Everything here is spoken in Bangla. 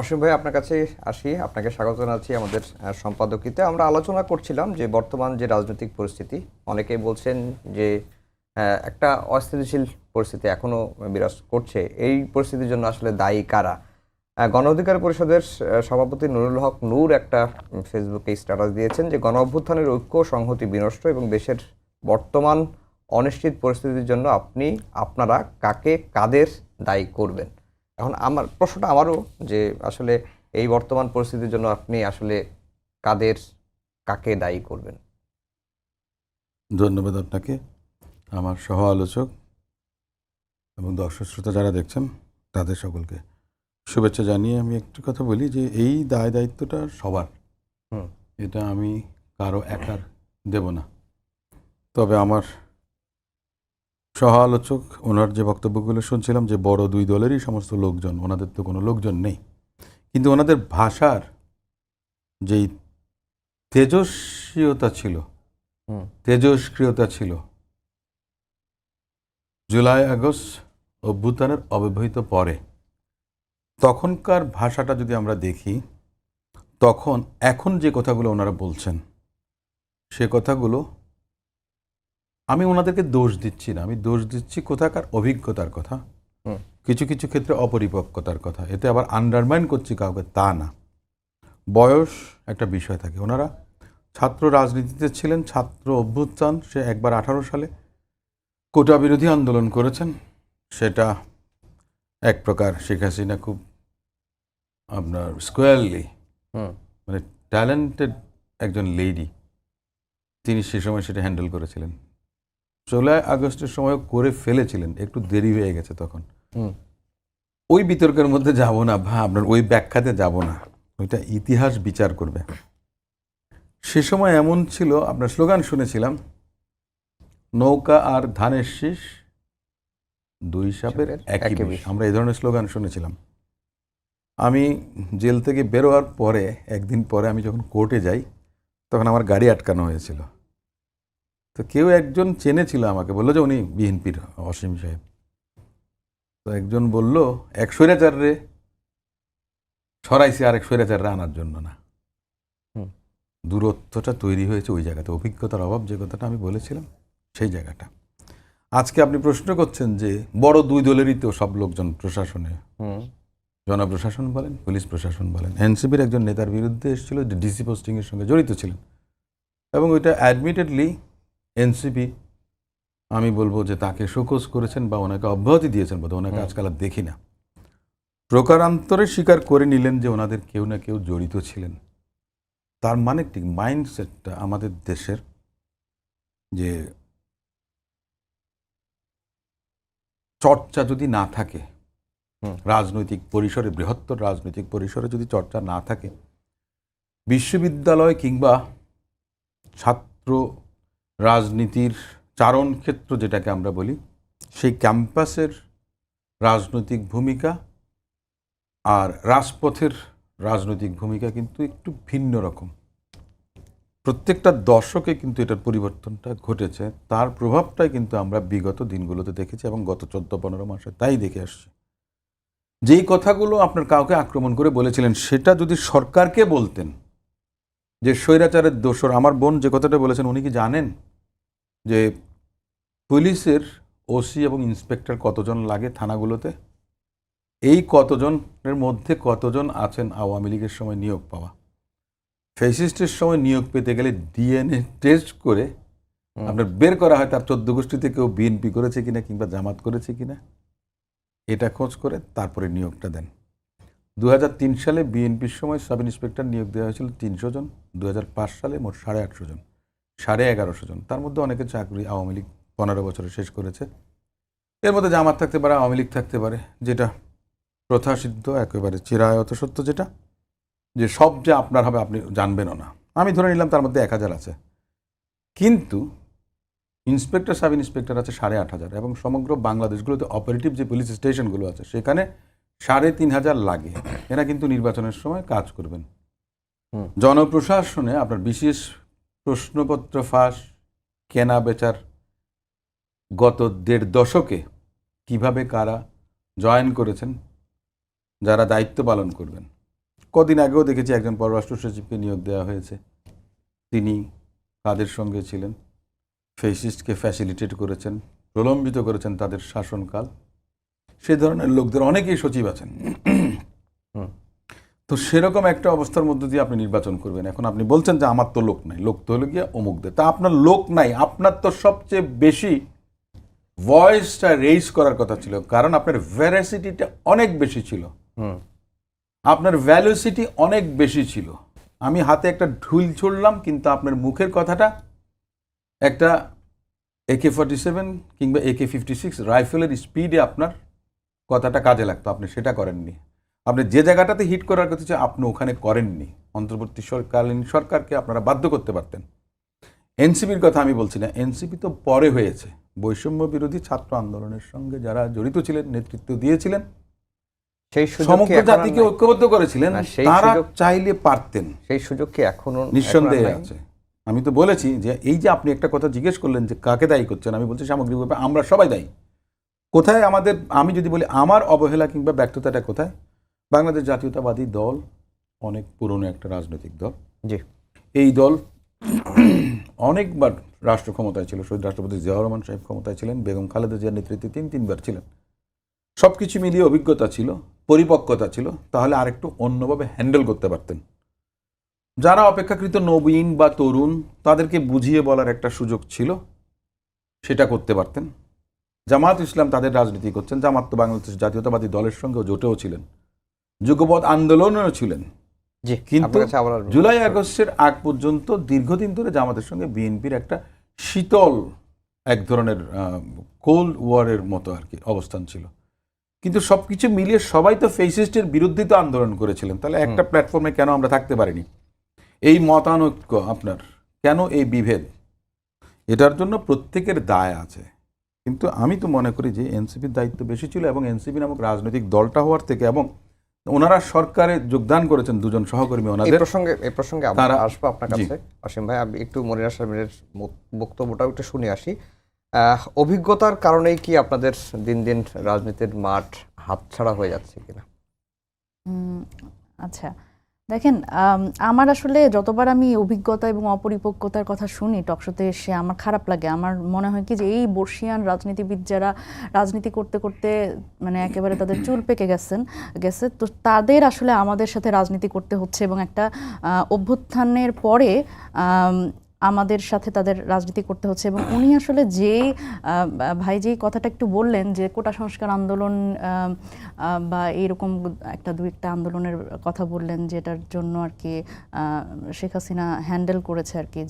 অসীম ভাই, আপনার কাছে আসি। আপনাকে স্বাগত জানাচ্ছি আমাদের সম্পাদকিতে। আমরা আলোচনা করছিলাম যে বর্তমান যে রাজনৈতিক পরিস্থিতি, অনেকেই বলছেন যে একটা অস্থিতিশীল পরিস্থিতি এখনও বিরাজ করছে। এই পরিস্থিতির জন্য আসলে দায়ী কারা? গণ অধিকার পরিষদের সভাপতি নুরুল হক নূর একটা ফেসবুকে স্ট্যাটাস দিয়েছেন যে, গণ অভ্যুত্থানের ঐক্য, সংহতি বিনষ্ট এবং দেশের বর্তমান অনিশ্চিত পরিস্থিতির জন্য আপনি, আপনারা কাকে, কাদের দায়ী করবেন? এখন আমার প্রশ্নটা আমারও যে আসলে এই বর্তমান পরিস্থিতির জন্য আপনি আসলে কাদের কাকে দায়ী করবেন? ধন্যবাদ আপনাকে আমার সহ আলোচক এবং দর্শক শ্রোতা যারা দেখছেন তাদের সকলকে শুভেচ্ছা জানিয়ে আমি একটু কথা বলি যে এই দায় দায়িত্বটা সবার। হুম। এটা আমি কারও একার দেব না। তবে আমার সহ আলোচক ওনার যে বক্তব্যগুলো শুনছিলাম যে বড় দুই দলেরই সমস্ত লোকজন ওনাদের তো কোনো লোকজন নেই। কিন্তু ওনাদের ভাষার যেই তেজস্বীয়তা ছিল তেজস্ক্রিয়তা ছিল জুলাই আগস্ট অভ্যুত্থানের অব্যবহিত পরে তখনকার ভাষাটা যদি আমরা দেখি তখন এখন যে কথাগুলো ওনারা বলছেন সে কথাগুলো আমি ওনাদেরকে দোষ দিচ্ছি না। আমি দোষ দিচ্ছি কোথাকার অভিজ্ঞতার কথা। কিছু কিছু ক্ষেত্রে অপরিপক্কতার কথা। এতে আবার আন্ডারমাইন করছি কাউকে তা না। বয়স একটা বিষয় থাকে। ওনারা ছাত্র রাজনীতিতে ছিলেন ছাত্র অভ্যুত্থান সে একবার আঠারো সালে কোটা বিরোধী আন্দোলন করেছেন। সেটা এক প্রকার শেখ হাসিনা খুব আপনার স্কোয়ারলি মানে ট্যালেন্টেড একজন লেডি তিনি সে সময় সেটা হ্যান্ডেল করেছিলেন। জুলাই আগস্টের সময় করে ফেলেছিলেন একটু দেরি হয়ে গেছে তখন। ওই বিতর্কের মধ্যে যাব না বা আপনার ওই ব্যাখ্যাতে যাব না। ওইটা ইতিহাস বিচার করবে। সে সময় এমন ছিল আপনার স্লোগান শুনেছিলাম নৌকা আর ধানের শীষ দুই সাপের একই বিষ। আমরা এই ধরনের স্লোগান শুনেছিলাম। আমি জেল থেকে বেরোয়ার পরে একদিন পরে আমি যখন কোর্টে যাই তখন আমার গাড়ি আটকানো হয়েছিল। তো কেউ একজন চেনেছিল আমাকে বলল যে উনি বিএনপির অসীম সাহেব। তো একজন বলল এক স্বৈরাচার রে সরাইছে আরেক স্বৈরাচার রে আনার জন্য না। দূরত্বটা তৈরি হয়েছে ওই জায়গাতে। অভিজ্ঞতার অভাব যে কথাটা আমি বলেছিলাম সেই জায়গাটা। আজকে আপনি প্রশ্ন করছেন যে বড় দুই দলেরই তো সব লোকজন প্রশাসনে। হুম। জনপ্রশাসন বলেন পুলিশ প্রশাসন বলেন এনসিপির একজন নেতার বিরুদ্ধে এসেছিল যে ডিসি পোস্টিংয়ের সঙ্গে জড়িত ছিলেন। এবং ওইটা অ্যাডমিটেডলি এনসিপি আমি বলব যে তাকে শোকজ করেছেন বা ওনাকে অব্যাহতি দিয়েছেন বোধহয় ওনাকে আজকাল আর দেখি না। প্রকারান্তরে স্বীকার করে নিলেন যে ওনাদের কেউ না কেউ জড়িত ছিলেন। তার মানে ঠিক মাইন্ডসেটটা আমাদের দেশের যে চর্চা যদি না থাকে রাজনৈতিক পরিসরে বৃহত্তর রাজনৈতিক পরিসরে যদি চর্চা না থাকে বিশ্ববিদ্যালয় কিংবা ছাত্র রাজনীতির চারণ ক্ষেত্র যেটাকে আমরা বলি, সেই ক্যাম্পাসের রাজনৈতিক ভূমিকা আর রাজপথের রাজনৈতিক ভূমিকা কিন্তু একটু ভিন্ন রকম। প্রত্যেকটা দশকে কিন্তু এটার পরিবর্তনটা ঘটেছে, তার প্রভাবটাই কিন্তু আমরা বিগত দিনগুলোতে দেখেছি এবং গত চোদ্দ পনেরো মাসে তাই দেখে আসছি। যেই কথাগুলো আপনার কাউকে আক্রমণ করে বলেছিলেন, সেটা যদি সরকারকে বলতেন যে, স্বৈরাচারের দোষর, আমার বোন যে কথাটা বলেছেন, উনি কি জানেন? যে পুলিশের ওসি এবং ইন্সপেক্টর কতজন লাগে থানাগুলোতে? এই কতজনের মধ্যে কতজন আছেন আওয়ামী লীগের সময় নিয়োগ পাওয়া? ফেসিস্টের সময় নিয়োগ পেতে গেলে ডিএনএ টেস্ট করে আপনার বের করা হয় তার চোদ্দ গোষ্ঠীতে কেউ বিএনপি করেছে কিনা কিংবা জামাত করেছে কিনা এটা খোঁজ করে তারপরে নিয়োগটা দেন। দু হাজার তিন সালে বিএনপির সময় সাব ইন্সপেক্টর নিয়োগ দেওয়া হয়েছিল তিনশো জন দু হাজার পাঁচ সালে মোট সাড়ে আটশো জন। সাড়ে এগারোশো জন। তার মধ্যে অনেকে চাকরি আওয়ামী লীগ পনেরো বছরে শেষ করেছে। এর মধ্যে জামাত থাকতে পারে আওয়ামী লীগ থাকতে পারে যেটা প্রথাসিদ্ধ একেবারে চিরায়ত সত্য যেটা যে সব যে আপনার হবে আপনি জানবেনও না। আমি ধরে নিলাম তার মধ্যে এক হাজার আছে। কিন্তু ইন্সপেক্টর সাব ইন্সপেক্টর আছে সাড়ে আট হাজার এবং সমগ্র বাংলাদেশগুলোতে অপারেটিভ যে পুলিশ স্টেশনগুলো আছে সেখানে সাড়ে তিন হাজার লাগে। এরা কিন্তু নির্বাচনের সময় কাজ করবেন। জনপ্রশাসনে আপনার বিশেষ প্রশ্নপত্র ফাঁস, কেনা বেচার গত দেড় দশকে কীভাবে কারা জয়েন করেছেন, যারা দায়িত্ব পালন করবেন। কদিন আগেও দেখেছি একজন পররাষ্ট্র সচিবকে নিয়োগ দেওয়া হয়েছে। তিনি কাদের সঙ্গে ছিলেন, ফেসিস্টকে ফ্যাসিলিটেট করেছেন, প্রলম্বিত করেছেন তাদের শাসনকাল। সে ধরনের লোকদের অনেকেই সচিব আছেন। তো সেরকম একটা অবস্থার মধ্যে দিয়ে আপনি নির্বাচন করবেন। এখন আপনি বলছেন যে আমার তো লোক নাই লোক তো হলো গিয়ে অমুকদের তা আপনার লোক নাই আপনার তো সবচেয়ে বেশি ভয়েসটা রেইজ করার কথা ছিল কারণ আপনার ভ্যারাসিটিটা অনেক বেশি ছিল। আপনার ভ্যালুসিটি অনেক বেশি ছিল। আমি হাতে একটা ঢুল ছুড়লাম কিন্তু আপনার মুখের কথাটা একটা একে ফর্টি সেভেন কিংবা একে ফিফটি সিক্স রাইফেলের স্পিডে আপনার কথাটা কাজে লাগতো আপনি সেটা করেননি। আপনি যে জায়গাটাতে হিট করার কথা ছিল আপনি ওখানে করেননি। অন্তর্বর্তী সরকালীন সরকারকে আপনারা বাধ্য করতে পারতেন। এনসিপির কথা আমি বলছি না। এনসিপি তো পরে হয়েছে। বৈষম্য বিরোধী ছাত্র আন্দোলনের সঙ্গে যারা জড়িত ছিলেন নেতৃত্ব দিয়েছিলেন সেই সমগ্র জাতিকে ঐক্যবদ্ধ করেছিলেন তারা চাইলে পারতেন। সেই সুযোগ কি এখনও নিঃসন্দেহে? আছে। আমি তো বলেছি যে এই যে আপনি একটা কথা জিজ্ঞেস করলেন যে কাকে দায়ী করছেন আমি বলছি সামগ্রিকভাবে আমরা সবাই দায়ী। কোথায় আমাদের আমি যদি বলি আমার অবহেলা কিংবা ব্যর্থতাটা কোথায়? বাংলাদেশ জাতীয়তাবাদী দল অনেক পুরনো একটা রাজনৈতিক দল। জি। এই দল অনেকবার রাষ্ট্র ক্ষমতায় ছিল শহীদ রাষ্ট্রপতি জিয়াউর রহমান সাহেব ক্ষমতায় ছিলেন বেগম খালেদা জিয়ার নেতৃত্বে তিন তিনবার ছিলেন। সব কিছু মিলিয়ে অভিজ্ঞতা ছিল পরিপক্কতা ছিল তাহলে আরেকটু অন্যভাবে হ্যান্ডেল করতে পারতেন। যারা অপেক্ষাকৃত নবীন বা তরুণ তাদেরকে বুঝিয়ে বলার একটা সুযোগ ছিল সেটা করতে পারতেন। জামাত ইসলাম তাদের রাজনীতি করছেন জামাত তো বাংলাদেশ জাতীয়তাবাদী দলের সঙ্গেও জোটেও ছিলেন। যুগপৎ আন্দোলনেও ছিলেন। কিন্তু। জুলাই আগস্টের আগ পর্যন্ত দীর্ঘদিন ধরে জামাতের সঙ্গে বিএনপির একটা শীতল এক ধরনের কোল্ড ওয়ারের মতো আর কি অবস্থান ছিল। কিন্তু সব কিছু মিলিয়ে সবাই তো ফেসিস্টের বিরুদ্ধে তো আন্দোলন করেছিলেন। তাহলে একটা প্ল্যাটফর্মে কেন আমরা থাকতে পারিনি? এই মতানৈক্য আপনার কেন এই বিভেদ? এটার জন্য প্রত্যেকের দায় আছে। কিন্তু আমি তো মনে করি যে এনসিপির দায়িত্ব বেশি ছিল এবং এনসিপি নামক রাজনৈতিক দলটা হওয়ার থেকে এবং ওনারা সরকারে যোগদান করেছেন দুজন সহকর্মী এই ওনাদের। প্রসঙ্গে এই প্রসঙ্গে আমরা আসব আপনার কাছে। অসীম ভাই আমি একটু মনিরা সাহেবের মত- বক্তব্যটাও একটু শুনে আসি। আহ, অভিজ্ঞতার কারণেই কি আপনাদের দিন দিন রাজনীতির মাঠ হাতছাড়া হয়ে যাচ্ছে কিনা? আচ্ছা। দেখেন আমার আসলে যতবার আমি অভিজ্ঞতা এবং অপরিপক্কতার কথা শুনি টকশোতে এসে আমার খারাপ লাগে। আমার মনে হয় কি যে এই বর্ষিয়ান রাজনীতিবিদ যারা রাজনীতি করতে করতে মানে একেবারে তাদের চুল পেকে গেছেন, গেছে, তো তাদের আসলে আমাদের সাথে রাজনীতি করতে হচ্ছে এবং একটা অভ্যুত্থানের পরে আমাদের সাথে তাদের রাজনীতি করতে হচ্ছে এবং উনি আসলে যে ভাই যেই কথাটা একটু বললেন যে কোটা সংস্কার আন্দোলন বা এইরকম একটা দু একটা আন্দোলনের কথা বললেন যেটার জন্য আর কি শেখ হাসিনা হ্যান্ডেল করেছে আর কি।